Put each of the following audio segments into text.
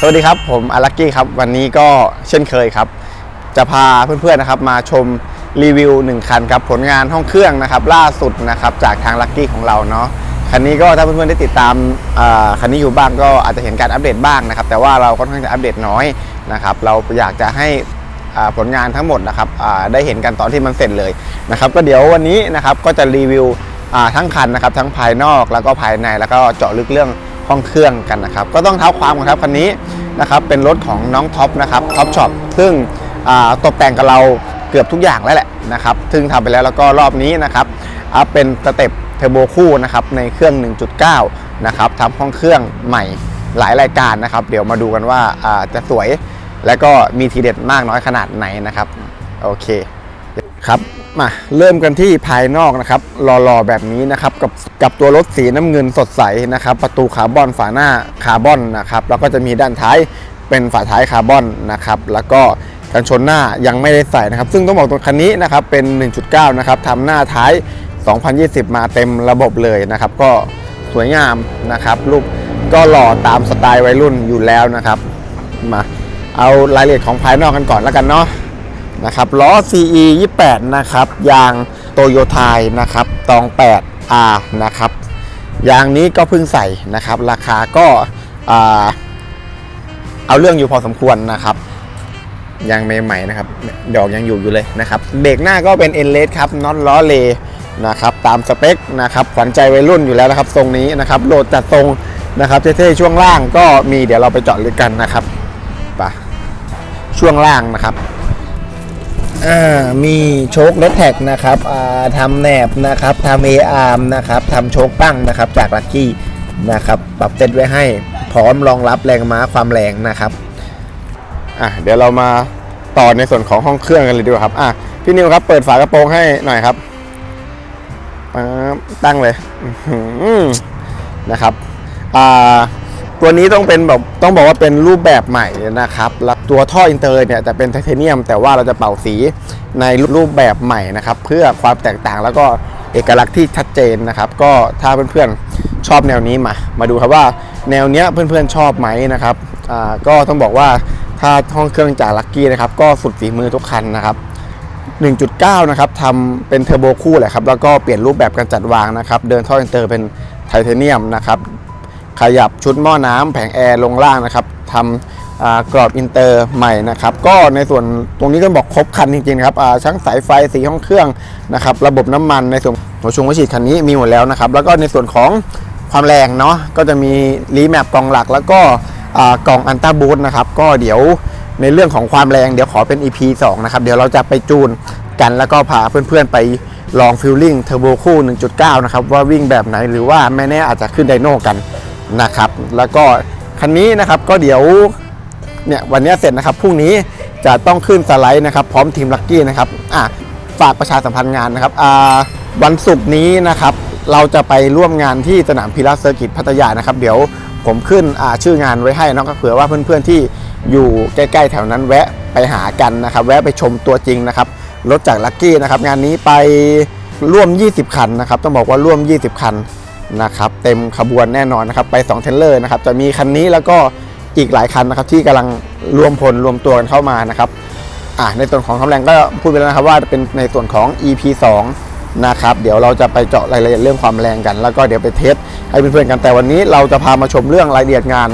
สวัสดีครับ ผมอารักกี้ครับ วันนี้ก็เช่นเคยครับ จะพาเพื่อนๆนะครับมาชมรีวิว 1 คันครับ ผลงานห้องเครื่องนะครับ ล่าสุดนะครับจากทางลักกี้ของเราเนาะคันนี้ก็ถ้าเพื่อนๆได้ติดตามคันนี้อยู่บ้างก็อาจจะเห็นการอัปเดตบ้างนะครับ แต่ว่าเราก็ค่อนข้างจะอัปเดตน้อยนะครับ เราอยากจะให้ผลงานทั้งหมดนะครับได้เห็นกันตอนที่มันเสร็จเลยนะครับ ก็เดี๋ยววันนี้นะครับก็จะรีวิวทั้งคันนะครับ ทั้งภายนอกแล้วก็ภายในแล้วก็เจาะลึกเรื่อง ห้องเครื่องกันนะครับ ก็ต้องเท้าความกันครับคันนี้นะครับเป็นรถของน้องท็อปนะครับท็อปช็อปซึ่งตกแต่งกับเราเกือบทุกอย่างแล้วแหละนะครับ ซึ่งทำไปแล้วแล้วก็รอบนี้นะครับอัพเป็นสเต็ปเทอร์โบคู่นะครับในเครื่อง 1.9 นะครับทำห้องเครื่องใหม่หลายรายการนะครับ เดี๋ยวมาดูกันว่าจะสวยและก็มีทีเด็ดมากน้อยขนาดไหนนะครับ โอเคครับ มาเริ่มกันที่ภายนอกนะครับรอๆแบบนี้นะครับกับกับตัวรถสีน้ำเงินสดใสนะครับ ประตูคาร์บอนฝาหน้าคาร์บอนนะครับแล้วก็จะมีด้านท้ายเป็นฝาท้ายคาร์บอนนะครับแล้วก็กันชนหน้ายังไม่ได้ใส่นะครับ ซึ่งต้องบอกตัวคันนี้นะครับเป็น 1.9 นะครับทำหน้าท้าย 2020 มาเต็มระบบเลยนะครับ ก็สวยงามนะครับรูปก็หล่อตามสไตล์วัยรุ่นอยู่แล้วนะครับ มาเอารายละเอียดของภายนอกกันก่อนแล้วกันเนาะ นะครับล้อ CE 28นะครับยางโตโยไทยนะครับตอง 8R นะครับยางนี้ก็เพิ่งใส่นะครับ ราคาก็เอาเรื่องอยู่พอสมควรนะครับยางใหม่ๆนะครับดอกยังอยู่อยู่เลยนะครับเบรกหน้าก็เป็นเอ็นเลสครับน็อตล้อเลนะครับตามสเปคนะครับขวัญใจวัยรุ่นอยู่แล้วนะครับทรงนี้นะครับโหลดจัดทรงนะครับเท่ๆช่วงล่างก็มีเดี๋ยวเราไปเจาะลึกกันนะครับไปช่วงล่างนะครับ อ่ามีโชครถแท็กนะครับอ่าทำแหนบนะครับทำเออาร์มนะครับทำโชคปั้งนะครับจากลักกี้นะครับปรับเซตไว้ให้พร้อมรองรับแรงม้าความแรงนะครับอะเดี๋ยวเรามาต่อในส่วนของห้องเครื่องกันเลยดีกว่าครับอะพี่นิวครับเปิดฝากระโปรงให้หน่อยครับตั้งเลยนะครับอ่า ตัวนี้ต้องเป็นแบบต้องบอกว่าเป็นรูปแบบใหม่นะครับแล้วตัวท่ออินเตอร์เนี่ยจะเป็นไทเทเนียม แต่ว่าเราจะเป่าสีในรูปแบบใหม่นะครับ เพื่อความแตกต่างแล้วก็เอกลักษณ์ที่ชัดเจนนะครับ ก็ถ้าเพื่อนๆชอบแนวนี้มา มาดูครับว่าแนวเนี้ยเพื่อนๆชอบไหมนะครับอ่าก็ต้องบอกว่าถ้าห้องเครื่องจากลักกี้นะครับ ก็สุดฝีมือทุกคันนะครับ1.9 นะครับทำเป็นเทอร์โบคู่แหละครับ แล้วก็เปลี่ยนรูปแบบการจัดวางนะครับ เดินท่ออินเตอร์เป็นไทเทเนียมนะครับ ขยับชุดหม้อน้ำแผงแอร์ลงล่างนะครับทำกรอบอินเตอร์ใหม่นะครับ ก็ในส่วนตรงนี้ก็บอกครบคันจริงๆครับอ่าทั้งสายไฟสีห้องเครื่องนะครับ ระบบน้ำมันในส่วนหัวชงหัวฉีดคันนี้มีหมดแล้วนะครับ แล้วก็ในส่วนของความแรงเนาะก็จะมีรีแมปกล่องหลัก แล้วก็กล่องอันต้าบูทนะครับ ก็เดี๋ยวในเรื่องของความแรงเดี๋ยวขอเป็น EP 2 นะครับ เดี๋ยวเราจะไปจูนกันแล้วก็พาเพื่อนๆไปลองฟิลลิ่งเทอร์โบคู่ 1.9 นะครับ ว่าวิ่งแบบไหนหรือว่าไม่แน่อาจจะขึ้นไดโน่กัน นะครับ แล้วก็คันนี้นะครับก็เดี๋ยวเนี่ยวันนี้เสร็จนะครับพรุ่งนี้จะต้องขึ้นสไลด์นะครับ พร้อมทีมลักกี้นะครับอะฝากประชาสัมพันธ์งานนะครับอ่าวันศุกร์นี้นะครับ เราจะไปร่วมงานที่สนามพิลาเซอร์กิตพัทยานะครับ เดี๋ยวผมขึ้นชื่องานไว้ให้นะก็เผื่อว่าเพื่อนๆที่อยู่ใกล้ๆแถวนั้นแวะไปหากันนะครับ แวะไปชมตัวจริงนะครับรถจากลักกี้นะครับงานนี้ไปร่วม 20 คันนะครับ ต้องบอกว่าร่วม 20 คัน นะครับเต็มขบวนแน่นอนนะครับไป2เทรลเลอร์นะครับจะมีคันนี้แล้วก็อีกหลายคันนะครับที่กำลังรวมพลรวมตัวกันเข้ามานะครับอะในส่วนของความแรงก็พูดไปแล้วนะครับว่าเป็นในส่วนของ EP 2นะครับเดี๋ยวเราจะไปเจาะรายละเอียดเรื่องความแรงกัน แล้วก็เดี๋ยวไปเทสให้เพื่อนๆกันแต่วันนี้เราจะพามาชมเรื่องรายละเอียดงาน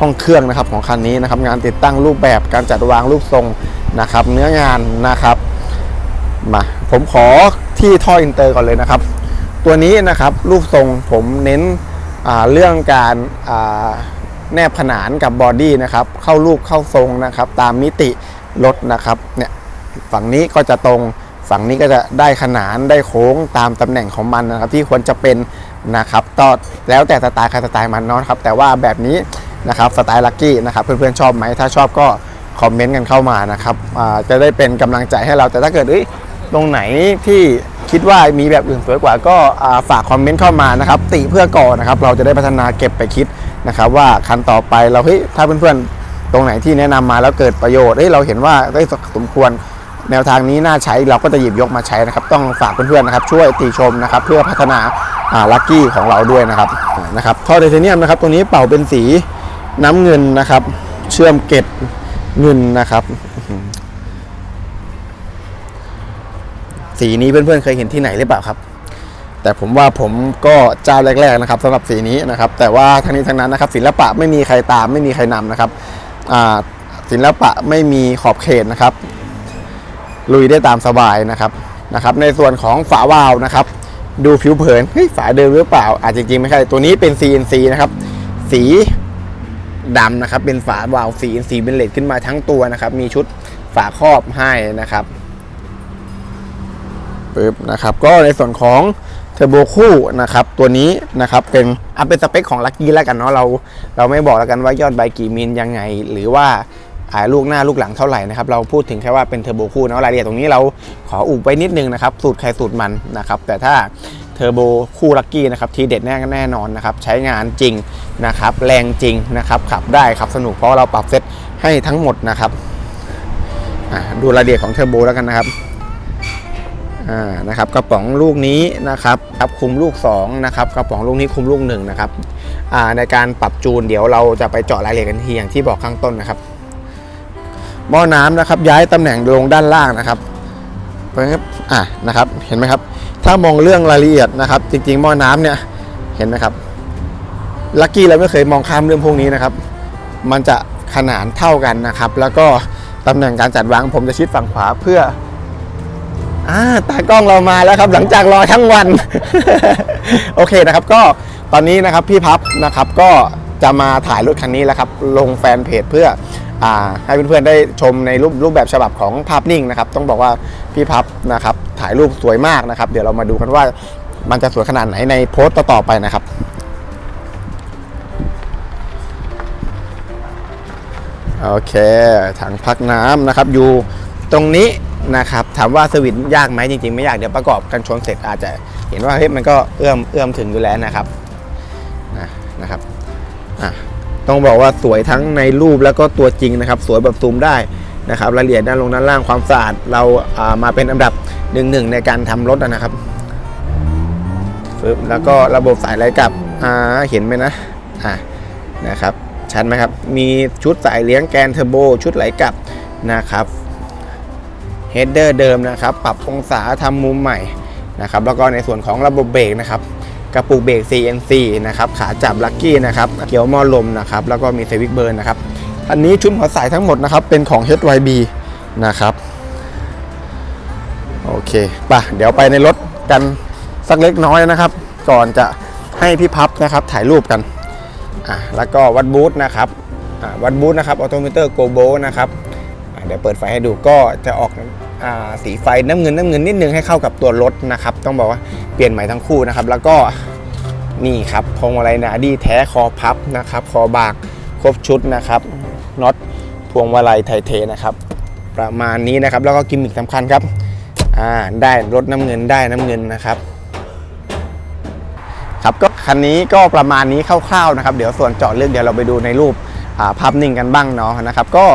ห้องเครื่องนะครับของคันนี้นะครับงานติดตั้งรูปแบบการจัดวางรูปทรงนะครับเนื้องานนะครับมาผมขอที่ท่ออินเตอร์ก่อนเลยนะครับ ตัวนี้นะครับรูปทรงผมเน้นเรื่องการแนบขนานกับบอดี้นะครับเข้ารูปเข้าทรงนะครับ ตามมิติรถนะครับเนี่ยฝั่งนี้ก็จะตรงฝั่งนี้ก็จะได้ขนานได้โค้งตามตำแหน่งของมันนะครับ ที่ควรจะเป็นนะครับก็แล้วแต่สไตล์ใครสไตล์มันเนาะครับ แต่ว่าแบบนี้นะครับสไตล์ลักกี้นะครับเพื่อนๆชอบไหมถ้าชอบก็คอมเมนต์กันเข้ามานะครับจะได้เป็นกำลังใจให้เราแต่ถ้าเกิดเอ้ยตรงไหนที่ คิดว่ามีแบบอื่นสวยกว่าก็ฝากคอมเมนต์เข้ามานะครับติเพื่อก่อนนะครับ เราจะได้พัฒนาเก็บไปคิดนะครับว่าคันต่อไปเราเฮ้ยถ้าเพื่อนๆ ตรงไหนที่แนะนำมาแล้วเกิดประโยชน์เฮ้ยเราเห็นว่าได้สมควรแนวทางนี้น่าใช้เราก็จะหยิบยกมาใช้นะครับ ต้องฝากเพื่อนๆนะครับ ช่วยติชมนะครับ เพื่อพัฒนาลัคกี้ของเราด้วยนะครับนะครับท่อไทเทเนียมนะครับตรงนี้เป่าเป็นสีน้ำเงินนะครับ เชื่อมเกล็ดเงินนะครับ สีนี้เพื่อนๆเคยเห็นที่ไหนหรือเปล่าครับ แต่ผมว่าผมก็เจ้าแรกๆนะครับสำหรับสีนี้นะครับ แต่ว่าทั้งนี้ทั้งนั้นนะครับ ศิลปะไม่มีใครตามไม่มีใครนำนะครับศิลปะไม่มีขอบเขตนะครับ ลุยได้ตามสบายนะครับนะครับ ในส่วนของฝาวาล์วนะครับ ดูผิวเผินเฮ้ยฝาเดิมหรือเปล่า อาจจริงๆไม่ใช่ตัวนี้เป็น CNC นะครับ สีดำนะครับ เป็นฝาวาล์ว CNC เป็นเลดขึ้นมาทั้งตัวนะครับ มีชุดฝาครอบให้นะครับ ปึ๊บนะครับก็ในส่วนของเทอร์โบคู่นะครับตัวนี้นะครับเป็นอัพเป็นสเปคของลักกี้แล้วกันเนาะเราเราไม่บอกแล้วกันว่ายอดใบกี่มิลยังไง หรือว่าอ่าลูกหน้าลูกหลังเท่าไหร่นะครับเราพูดถึงแค่ว่าเป็นเทอร์โบคู่เนาะรายละเอียดตรงนี้เราขออุบไว้นิดนึงนะครับสูตรใครสูตรมันนะครับแต่ถ้าเทอร์โบคู่ลักกี้นะครับทีเด็ดแน่แน่นอนนะครับใช้งานจริงนะครับแรงจริงนะครับขับได้ครับสนุกเพราะเราปรับเซตให้ทั้งหมดนะครับดูรายละเอียดของเทอร์โบแล้วกันนะครับ อ่านะครับกระป๋องลูกนี้นะครับครับคุมลูก2นะครับกระป๋องลูกนี้คุมลูก1นะครับอ่าในการปรับจูนเดี๋ยวเราจะไปเจาะรายละเอียดกันทีอย่างที่บอกข้างต้นนะครับหม้อน้ำนะครับย้ายตำแหน่งลงด้านล่างนะครับเพราะงั้นอ่านะครับเห็นไหมครับ ถ้ามองเรื่องรายละเอียดนะครับ จริงๆหม้อน้ำเนี่ยเห็นไหมครับลักกี้เราไม่เคยมองข้ามเรื่องพวกนี้นะครับ มันจะขนานเท่ากันนะครับ แล้วก็ตำแหน่งการจัดวางผมจะชิดฝั่งขวาเพื่อ อ่าตากล้องเรามาแล้วครับ หลังจากรอทั้งวัน โอเคนะครับ ก็ตอนนี้นะครับพี่พับนะครับก็จะมาถ่ายรถคันนี้แล้วครับ ลงแฟนเพจเพื่ออให้เพื่อนๆได้ชมในรูปรูปแบบฉบับของภาพนิ่งนะครับ ต้องบอกว่าพี่พับนะครับ ถ่ายรูปสวยมากนะครับ เดี๋ยวเรามาดูกันว่ามันจะสวยขนาดไหนในโพสต์ต่อๆไปนะครับโอเคถังพักน้ำนะครับอยู่ตรงนี้ นะครับถามว่าสวิตยากไหมจริงๆ ไม่ยากเดี๋ยวประกอบกันชนเสร็จอาจจะเห็นว่าเฮ้ยมันก็เอื้อมเอื้อมถึงอยู่แล้วนะครับนะนะครับอะต้องบอกว่าสวยทั้งในรูปแล้วก็ตัวจริงนะครับ สวยแบบซูมได้นะครับรายละเอียดด้านลงด้านล่างความสะอาดเราามาเป็นอันดับหนึ่งหนึ่งในการทำรถนะครับปึ๊บแล้วก็ระบบสายไหลกลับเห็นไหมนะอะนะครับชัดไหมครับ มีชุดสายเลี้ยงแกนเทอร์โบ ชุดไหลกลับนะครับ เฮดเดอร์เดิมนะครับ ปรับองศาทำมุมใหม่นะครับ แล้วก็ในส่วนของระบบเบรกนะครับ กระปุกเบรก CNC นะครับ ขาจับลักกี้นะครับ เกี่ยวมอลมนะครับ แล้วก็มีเซวิกเบิร์นนะครับ อันนี้ชุดหัวสายทั้งหมดนะครับ เป็นของ HYB นะครับ โอเคป่ะ เดี๋ยวไปในรถกันสักเล็กน้อยนะครับ ก่อนจะให้พี่พับนะครับ ถ่ายรูปกัน อะ แล้วก็วัดบูธนะครับ อะ วัดบูธนะครับ ออโตมิเตอร์โกโบนะครับ เดี๋ยวเปิดไฟให้ดูก็จะออกอสีไฟน้ำเงินน้ำเงินนิดนึงให้เข้ากับตัวรถนะครับ ต้องบอกว่าเปลี่ยนใหม่ทั้งคู่นะครับ แล้วก็นี่ครับพวงมาลัยนาดีแท้คอพับนะครับ คอบากครบชุดนะครับน็อตพวงมาลัยไทเทนะครับ ประมาณนี้นะครับ แล้วก็กิมมิคสำคัญครับได้รถน้ำเงินได้น้ำเงินนะครับ ครับก็คันนี้ก็ประมาณนี้คร่าวๆนะครับ เดี๋ยวส่วนเจาะเรื่องเดี๋ยวเราไปดูในรูปภาพนิ่งกันบ้างเนาะนะครับ ก็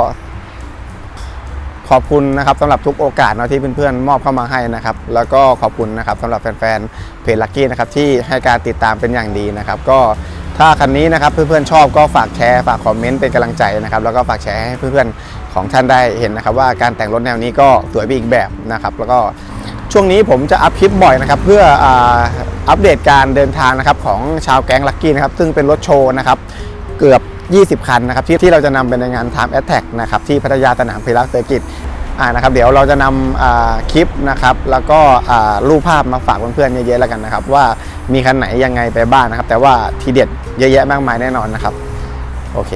ขอบคุณนะครับสำหรับทุกโอกาสเนาะที่เพื่อนๆมอบเข้ามาให้นะครับ แล้วก็ขอบคุณนะครับสำหรับแฟนๆเพจลักกี้นะครับที่ให้การติดตามเป็นอย่างดีนะครับ ก็ถ้าคันนี้นะครับเพื่อนๆชอบก็ฝากแชร์ฝากคอมเมนต์เป็นกำลังใจนะครับ แล้วก็ฝากแชร์ให้เพื่อนๆของท่านได้เห็นนะครับ ว่าการแต่งรถแนวนี้ก็สวยไปอีกแบบนะครับ แล้วก็ช่วงนี้ผมจะอัพคลิปบ่อยนะครับ เพื่ออาอัปเดตการเดินทางนะครับของชาวแก๊งลักกี้นะครับซึ่งเป็นรถโชว์นะครับ เกือบ 20 คันนะครับที่ที่เราจะนำไปในงาน Time Attack นะครับที่พัทยาสนามพิรักเซอร์กิตอ่านะครับเดี๋ยวเราจะนำคลิปนะครับแล้วก็รูปภาพมาฝากเพื่อนๆเยอะๆแล้วกันนะครับว่ามีคันไหนยังไงไปบ้างนะครับ แต่ว่าทีเด็ดเยอะแยะมากมายแน่นอนนะครับโอเค